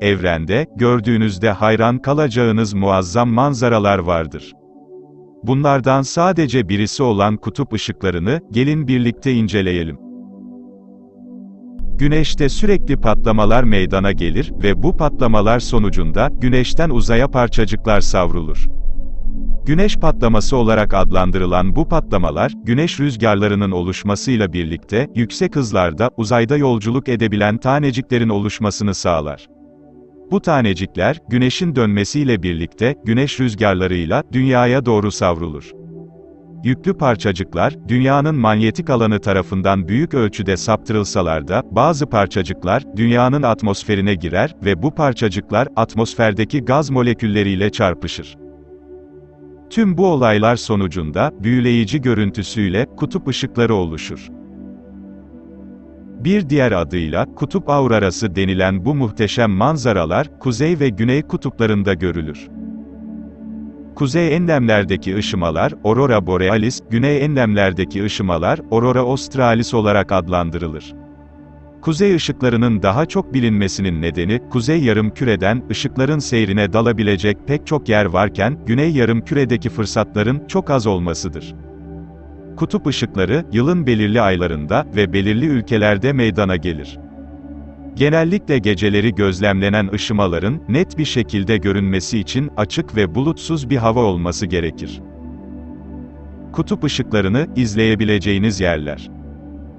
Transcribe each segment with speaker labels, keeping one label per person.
Speaker 1: evrende, gördüğünüzde hayran kalacağınız muazzam manzaralar vardır. Bunlardan sadece birisi olan kutup ışıklarını, gelin birlikte inceleyelim. Güneşte sürekli patlamalar meydana gelir ve bu patlamalar sonucunda, güneşten uzaya parçacıklar savrulur. Güneş patlaması olarak adlandırılan bu patlamalar, güneş rüzgarlarının oluşmasıyla birlikte, yüksek hızlarda, uzayda yolculuk edebilen taneciklerin oluşmasını sağlar. Bu tanecikler, güneşin dönmesiyle birlikte, güneş rüzgarlarıyla, dünyaya doğru savrulur. Yüklü parçacıklar, dünyanın manyetik alanı tarafından büyük ölçüde saptırılsalar da, bazı parçacıklar, dünyanın atmosferine girer ve bu parçacıklar, atmosferdeki gaz molekülleriyle çarpışır. Tüm bu olaylar sonucunda, büyüleyici görüntüsüyle, kutup ışıkları oluşur. Bir diğer adıyla, kutup aurarası denilen bu muhteşem manzaralar, kuzey ve güney kutuplarında görülür. Kuzey enlemlerdeki ışımalar, aurora borealis, güney enlemlerdeki ışımalar, aurora australis olarak adlandırılır. Kuzey ışıklarının daha çok bilinmesinin nedeni, kuzey yarımküreden, ışıkların seyrine dalabilecek pek çok yer varken, güney yarımküredeki fırsatların, çok az olmasıdır. Kutup ışıkları, yılın belirli aylarında ve belirli ülkelerde meydana gelir. Genellikle geceleri gözlemlenen ışımaların, net bir şekilde görünmesi için, açık ve bulutsuz bir hava olması gerekir. Kutup ışıklarını, izleyebileceğiniz yerler.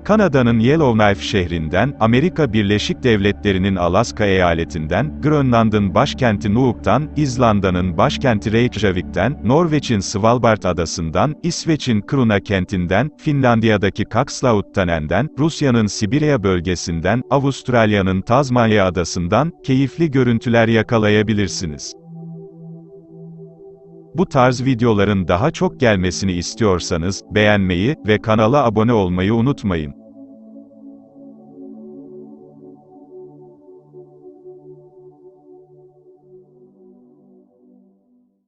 Speaker 1: Kanada'nın Yellowknife şehrinden, Amerika Birleşik Devletleri'nin Alaska eyaletinden, Grönland'ın başkenti Nuuk'tan, İzlanda'nın başkenti Reykjavik'ten, Norveç'in Svalbard adasından, İsveç'in Kiruna kentinden, Finlandiya'daki Kakslauttanen'den, Rusya'nın Sibirya bölgesinden, Avustralya'nın Tazmanya adasından, keyifli görüntüler yakalayabilirsiniz. Bu tarz videoların daha çok gelmesini istiyorsanız, beğenmeyi ve kanala abone olmayı unutmayın.